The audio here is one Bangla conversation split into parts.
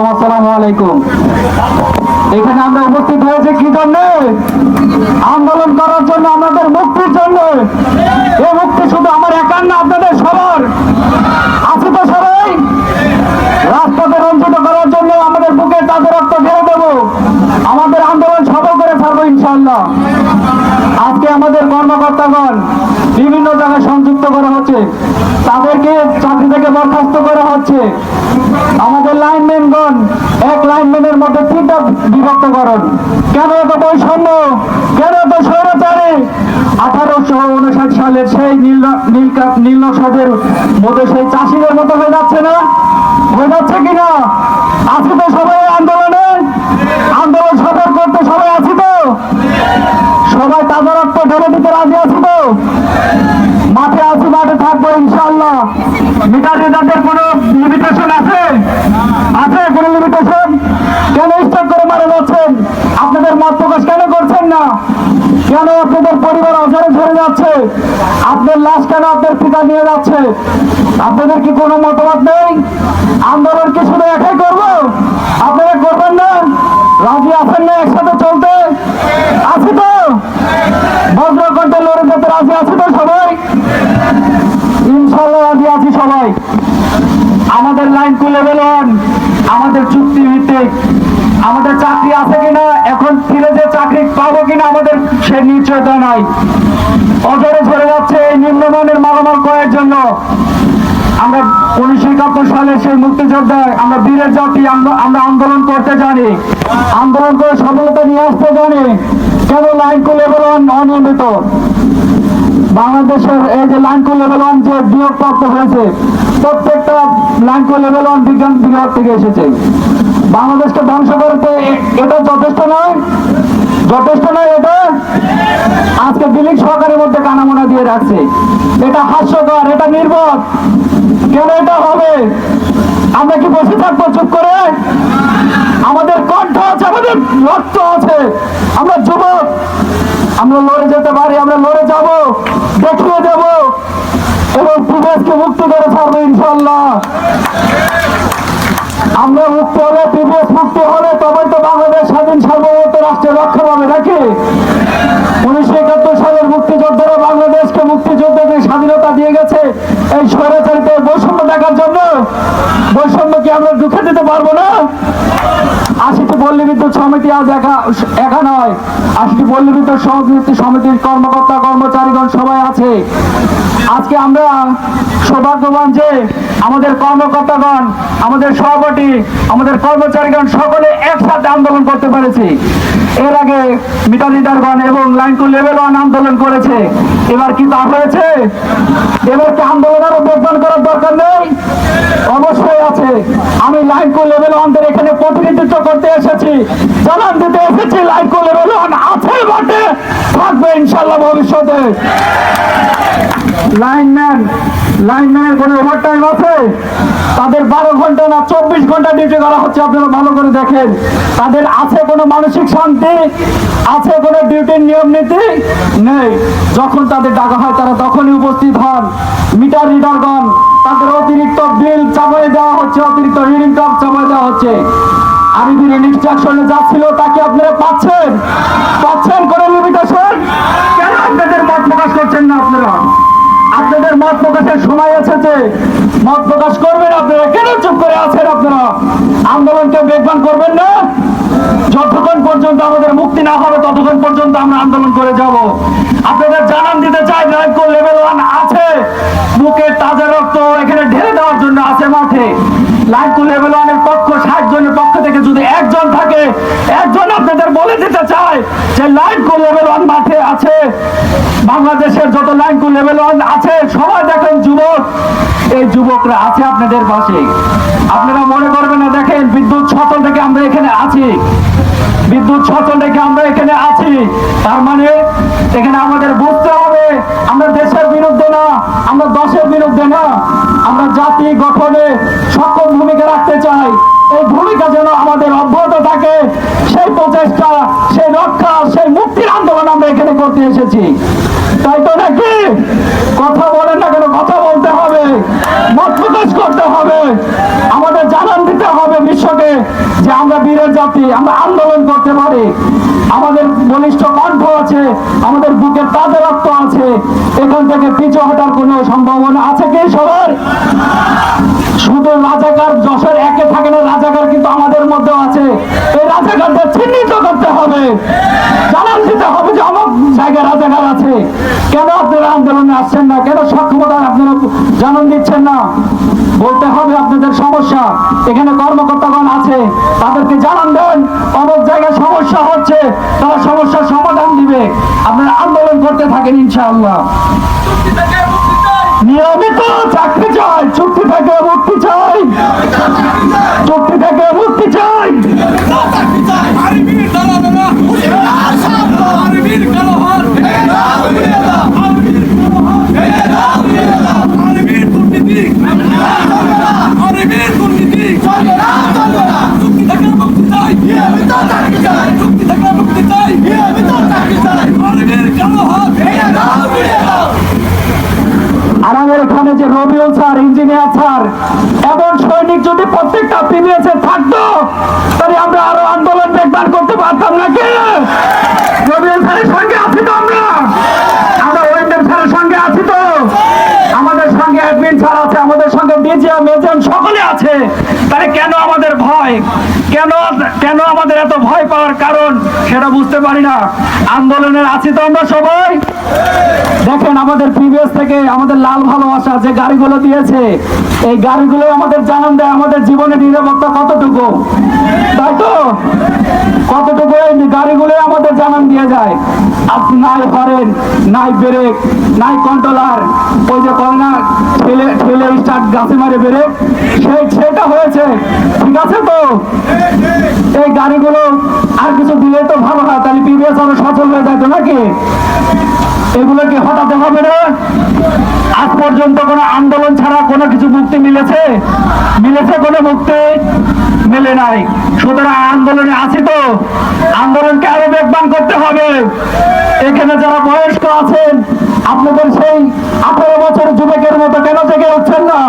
আসসালামু আলাইকুম। এখানে আমরা উপস্থিত হয়েছে কি জন্য? আন্দোলন করার জন্য আমাদের মুক্তির জন্য। এই মুক্তি শুধু আমার একার না, আপনাদের সবার। আছে তো সবাই। রাস্তাতে রঞ্জিত করার জন্য আমাদের বুকে তাদের রক্ত ঢেলে দেবো। আমাদের আন্দোলন সফল করে ছাড়বো ইনশাল্লাহ আজকে আমাদের কর্মকর্তাগণ বিভিন্ন জায়গায় সংযুক্ত করা হচ্ছে। তাদেরকে চাকরি থেকে বরখাস্ত করা হচ্ছে। আমাদের লাইনম্যানগণ এক লাইনম্যানের মধ্যে তিনটা বিভক্তকরণ কেন এত বৈষম্য? কেন এত স্বৈরাচারী? আঠারোশো উনষাট সালের সেই নীল নীল নীল মধ্যে সেই চাষিদের মতো হয়ে যাচ্ছে না? হয়ে যাচ্ছে কিনা? আজকে তো সবাই আন্দোলন সফল করতে সবাই আছি তো সবাই তাজা রক্ত ঢেলে দিতে রাজি আছি তো? মাঠে আছি, মাঠে থাকব ইনশাল্লাহ মিটার রিডারদের কোনো লিমিটেশন আছে? আছে কোনো লিমিটেশন কেন স্টপ করে মারা যাচ্ছেন? আপনাদের মত প্রকাশ কেন করছেন না? কেন আপনাদের পরিবার অঝরে ঝরে যাচ্ছে? আপনার লাশ কেন আপনার পিতা নিয়ে যাচ্ছে? আপনাদের কি কোনো মতামত নেই? আন্দোলন কি শুধু একাই করব? আপনারা করবেন না? রাজি আছেন না একসাথে চলতে? আছি তো? রাজি আছি তো সবাই? ইনশাল্লাহ রাজি আছি সবাই। আমাদের লাইন খুলে বেলন আমাদের চুক্তি ভিত্তিক, আমাদের চাকরি আছে কিনা, এখন ফিরে যে চাকরি পাবো কিনা আমাদের সে নিশ্চয়তা নাই। অজরে ঝরে যাচ্ছে এই নিম্নমানের মালামাল ক্রয়ের জন্য। আমরা উনিশশো একাত্তর সালে সেই মুক্তিযোদ্ধায় আমরা বীরের জাতি, আমরা আন্দোলন করতে জানি। আন্দোলন করে সফলতা নিয়ে আসতে জানি। কেন লাইন খুলে বেলন অনিয়মিত? বাংলাদেশের এই যে লাইনকো লেভেল ওয়ান যে বিয়োগ প্রাপ্ত হয়েছে, প্রত্যেকটা লাইনকো লেভেল ওয়ান বিজ্ঞান বিভাগ থেকে এসেছে। বাংলাদেশকে ধ্বংস করতে এটা যথেষ্ট নয় যথেষ্ট নয় এটা। আজকে দিলীপ সরকারের মধ্যে কানামোনা দিয়ে রাখছে। এটা হাস্যকর, এটা নির্বোধ। কেন এটা হবে? আমরা কি বসে থাকব চুপ করে? আমাদের কণ্ঠ আছে, আমাদের রক্ত আছে। আমরা যুবক, আমরা লড়ে যেতে পারি আমরা লড়ে যাব দেখিয়ে দেব এবং পিবিএসকে মুক্তি করে পারবে ইনশাল্লাহ আমরা মুক্ত হলে পিবিএস মুক্ত হলে তবে তো বাংলাদেশ স্বাধীন সার্বভৌমত্ব রাষ্ট্রের রক্ষা পাবে, নাকি? উনিশশো একাত্তর সালের মুক্তিযোদ্ধারা বাংলাদেশকে মুক্তিযোদ্ধাদের স্বাধীনতা দিয়ে গেছে, এই স্বৈরাচারিত বৈষম্য দেখার জন্য বৈষম্য কি আমরা ঢুকে দিতে পারব না? আশিটি পল্লী বিদ্যুৎ সমিতি আজ একা একা নয়। আশিটি পল্লী বিদ্যুৎ সমিতি সমিতির কর্মকর্তা, কর্মচারীগণ সবাই আছে। আজকে আমরা সৌভাগ্যবান যে আমাদের কর্মকর্তাগণ, আমাদের সভাপতি, আমাদের কর্মচারীগণ সকলে একসাথে আন্দোলন করতে পেরেছি। এর আগে মিটার লিডারগণ এবং লাইন টু লেভেল ওয়ান আন্দোলন করেছে। এবার কি তা হয়েছে? এবার কি আন্দোলন আরও করার দরকার নেই? অবশ্যই আছে। আমি লাইন টু লেভেল ওয়ানদের এখানে প্রতিনিধিত্ব করতে এসেছি। জানান দিতে এসেছি, লাইন টু লেভেল ওয়ান আছে বটে। থাকবে ইনশাল্লাহ ভবিষ্যতে। লাইনম্যান লাইনম্যানের কোনো ওভারটাইম আছে। তাদের বারো ঘণ্টা না চব্বিশ ঘণ্টা ডিউটি করা হচ্ছে, আপনারা ভালো করে দেখেন। তাদের আছে কোনো মানসিক শান্তি? আছে কোনো ডিউটির নিয়ম নেই। যখন তাদের ডাকা হয়, তারা তখনই উপস্থিত হন। মিটার রিডারগণ তাদের অতিরিক্ত বিল চাপাই দেওয়া হচ্ছে, অতিরিক্ত রিডিং কাপ চাপাই দেওয়া হচ্ছে। আরবির ইনস্ট্রাকশনে যা ছিল তাকে আপনারা পাচ্ছেন? পাচ্ছেন কোনো লিমিটেশন কেন আপনাদের মত প্রকাশ করছেন না আপনারা আপনাদের মত প্রকাশের সময় এসেছে। মত প্রকাশ করবেন আপনারা। কেন চুপ করে আছেন আপনারা? আন্দোলনকে বেগবান করবেন না? যতক্ষণ পর্যন্ত আমাদের মুক্তি না হবে, ততক্ষণ পর্যন্ত আমরা আন্দোলন করে যাব। আপনাদের জানান দিতে চাই নায়কো লেভেল ওয়ান আছে। বুকের তাজা রক্ত এখানে ঢেলে দেওয়ার জন্য আছে মাঠে। লাইকো লেভেল ওয়ানের পক্ষ, ষাট জনের পক্ষ একজন আপনাদের বলে দিতে চায় যে লাইকো লেভেল ওয়ান মাঠে আছে। বাংলাদেশের যত লাইনকো লেভেল ওয়ান আছে, সবাই দেখেন যুবক। এই যুবকরা আছে আপনাদের পাশে। আপনারা মনে করবেন না, দেখেন বিদ্যুৎ সচল থেকে আমরা এখানে আছি। বিদ্যুৎ সচল থেকে আমরা এখানে আছি। তার মানে এখানে আমাদের বুঝতে হবে, আমরা দেশের বিরুদ্ধে না, আমরা দশের বিরুদ্ধে না। আমরা জাতি গঠনে সক্ষম ভূমিকা রাখতে চাই। এই ভূমিকা যেন আমাদের অব্যাহত থাকে, সেই প্রচেষ্টা, সেই রক্ষা, সেই মুক্তির আন্দোলন আমরা এখানে করতে এসেছি। তাই তো নাকি? কথা বলেন না কেন, কথা বলতে হবে। মত প্রকাশ করতে হবে। আমাদের জানান দিতে হবে বিশ্বকে যে আমরা বীরের জাতি, আমরা আন্দোলন করতে পারি। আমাদের বলিষ্ঠ কণ্ঠ আছে, আমাদের বুকের তাজা রক্ত আছে। এখান থেকে পিছু হটার কোনো সম্ভাবনা আছে কি সবার? শুধু রাজাকার যশোর একে থাকে রাজাকারদের চিহ্নিত করতে হবে, জানান দিতে হবে যে অমুক জায়গায় রাজাকার আছে। কেন আপনারা আন্দোলনে আসছেন না? কেন সক্ষমতা আপনারা জানান দিচ্ছেন না? বলতে হবে আপনাদের সমস্যা। এখানে কর্মকর্তাগণ আছে, তাদেরকে জানান দেন, অমুক জায়গায় সমস্যা হচ্ছে, তারা সমস্যার সমাধান দিবে। আপনারা আন্দোলন করতে থাকেন, ইনশাআল্লাহ। নিয়মিত চাকরি চাই, চুক্তি থেকে মুক্তি চাই। চুক্তি থেকে মুক্তি চাই। এমন সৈনিক যদি প্রত্যেকটা পিবিএসে থাকতো তাহলে আমরা আরও আন্দোলন দেখবার করতে পারতাম নাকি রবিউল স্যারের সঙ্গে আছি তো আমরা আমরা ওয়েন্ডেম স্যারের সঙ্গে আছি তো আমাদের সঙ্গে অ্যাডমিন স্যার আছে আমাদের ডিজিএম সকলে আছে। তাহলে কেন আমাদের ভয়? কেন কেন আমাদের এত ভয় পাওয়ার কারণ? সেটা বুঝতে পারি না। আন্দোলনের আছি তো আমরা সবাই। দেখেন, আমাদের প্রিভিয়াস থেকে আমাদের লাল ভালোবাসা যে গাড়িগুলো দিয়েছে, এই গাড়িগুলো আমাদের জানান দেয়, আমাদের জীবনের নিরাপত্তা কতটুকু? তাই তো? আমাদের দিয়ে যায়। আপনি নাই হরেন নাই ব্রেক, নাই কন্ট্রোলার ওই যে কয় না, ঠেলে স্টার্ট গাছে মারে ব্রেক। সেই ছেলেটা হয়েছে। ঠিক আছে তো? এই গাড়িগুলো আর কিছু দিলে তো ভালো হয়। তাহলে পিবিএস আরও সচল হয়ে যেত নাকি? এগুলোকে হটাতে হবে না। আজ পর্যন্ত কোনো আন্দোলন ছাড়া কোনো কিছু মুক্তি মিলেছে? মিলেছে কোনো মুক্তি? মেলে নাই। সুতরাং আন্দোলনে আছি তো। আন্দোলনকে আরও বেগবান করতে হবে। এখানে যারা বয়স্ক আছেন, আপনাদের সেই আঠারো বছর যুবকের মতো কেন থেকে উঠছেন না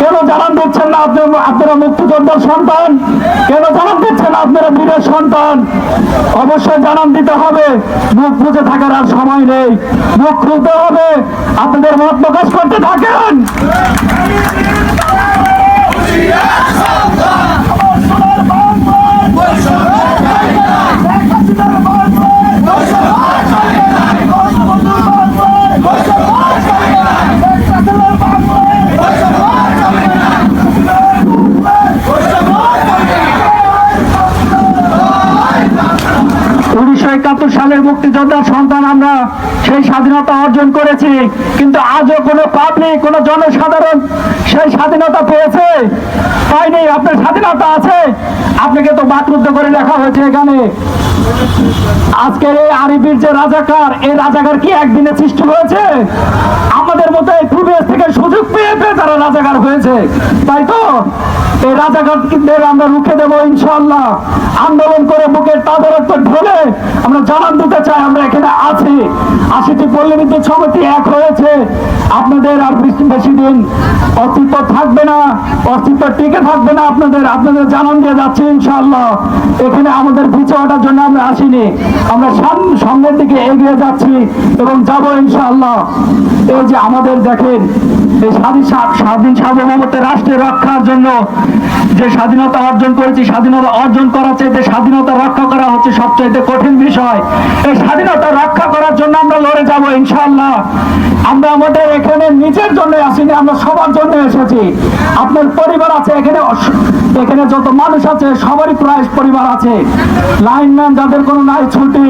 কেন জানান দিচ্ছেন না আপনি মুক্তিযোদ্ধার সন্তান, কেন জানান দিচ্ছেন আপনারা বীরের সন্তান? অবশ্যই জানান দিতে হবে, মুখ বুঝে থাকার আর সময় নেই। মুখ খুলতে হবে, আপনাদের মত প্রকাশ করতে থাকেন। উনিশশো একাত্তর সালের মুক্তিযোদ্ধার সন্তান আমরা সেই স্বাধীনতা অর্জন করেছি, কিন্তু আজও কোনো পাবলিক কোনো জনসাধারণ সেই স্বাধীনতা পেয়েছে পাইনি আপনার স্বাধীনতা আছে। আপনাকে তো বাকরুদ্ধ করে লেখা হয়েছে এখানে। আজকের এই আরিবির যে রাজাকার, এই রাজাকার কি একদিনে সৃষ্টি হয়েছে? আমাদের মতো এই পূর্বের থেকে সুযোগ পেয়ে পেয়ে তারা রাজাকার হয়েছে, তাই তো? এই রাজাকারদের আমরা রুখে দেবো ইনশাল্লাহ আন্দোলন করে বুকের তাদের একটা ঢোলে আমরা জানান দিতে চাই, আমরা এখানে আছি। আশিটি পল্লী সমিতি এক হয়েছে। আপনাদের আর বেশি- দিন অস্তিত্ব থাকবে না, অস্তিত্ব টিকে থাকবে না আপনাদের। আপনাদের জানান দিয়ে যাচ্ছে ইনশাল্লাহ এখানে আমাদের পিছু হটার জন্য আমরা আসিনি। আমরা সাম- সামনের দিকে এগিয়ে যাচ্ছি এবং যাব ইনশাল্লাহ এই যে আমাদের দেখেন, এই স্বাধীন স্বাধীন সার্বভৌমত্বের রাষ্ট্রের রক্ষার জন্য যে স্বাধীনতা অর্জন করেছি, স্বাধীনতা অর্জন করার চাইতে স্বাধীনতা রক্ষা করা হচ্ছে সবচাইতে কঠিন বিষয়। এই স্বাধীনতা রক্ষা করার জন্য আমরা লড়ে যাব ইনশাআল্লাহ। আমরা আমাদের এখানে নিজের জন্য আসিনি, আমরা সবার জন্য এসেছি। আপনার পরিবার আছে, এখানে এখানে যত মানুষ আছে, সবারই প্রায় পরিবার আছে। লাইনম্যান যাদের কোনো নাই ছুটি,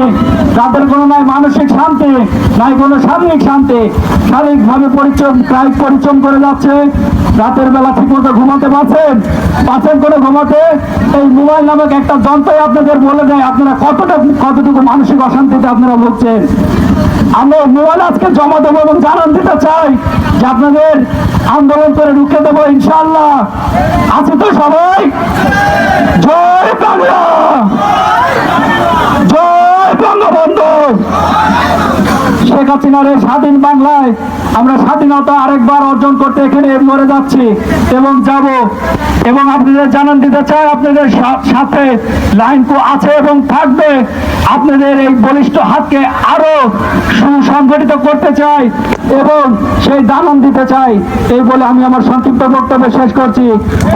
যাদের কোনো নাই মানসিক শান্তি, নাই কোনো শারীরিক শান্তি, শারীরিকভাবে পরিশ্রম, প্রায় পরিশ্রম করে যাচ্ছে। রাতের বেলা ঠিক মতো ঘুমাতে পারছেন? পাচ্ছেন করে ঘুমাতে এই মোবাইল নামক একটা যন্ত্রই আপনাদের বলে দেয়, আপনারা কতটা, কতটুকু মানসিক অশান্তিতে আপনারা ভুগছেন। আমরা মোবাইল আজকে জমা দেবো এবং জানান দিতে চাই যে আপনাদের আন্দোলন করে রুখে দেবো ইনশাল্লাহ আছে তো সবাই? জয় বাংলা! জয় বঙ্গবন্ধু শেখ হাসিনার এই স্বাধীন বাংলায় আমরা স্বাধীনতা আরেকবার অর্জন করতে এখানে মরে যাচ্ছি এবং যাব। এবং আপনাদের জানান দিতে চাই, আপনাদের সাথে লাইন কো আছে এবং থাকবে। আপনাদের এই বলিষ্ঠ হাতকে আরও সুসংগঠিত করতে চাই এবং সেই দানন দিতে চাই। এই বলে আমি আমার সংক্ষিপ্ত বক্তব্য শেষ করছি।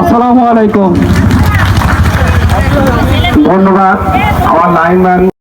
আসসালামু আলাইকুম। ধন্যবাদ। আমার লাইনম্যান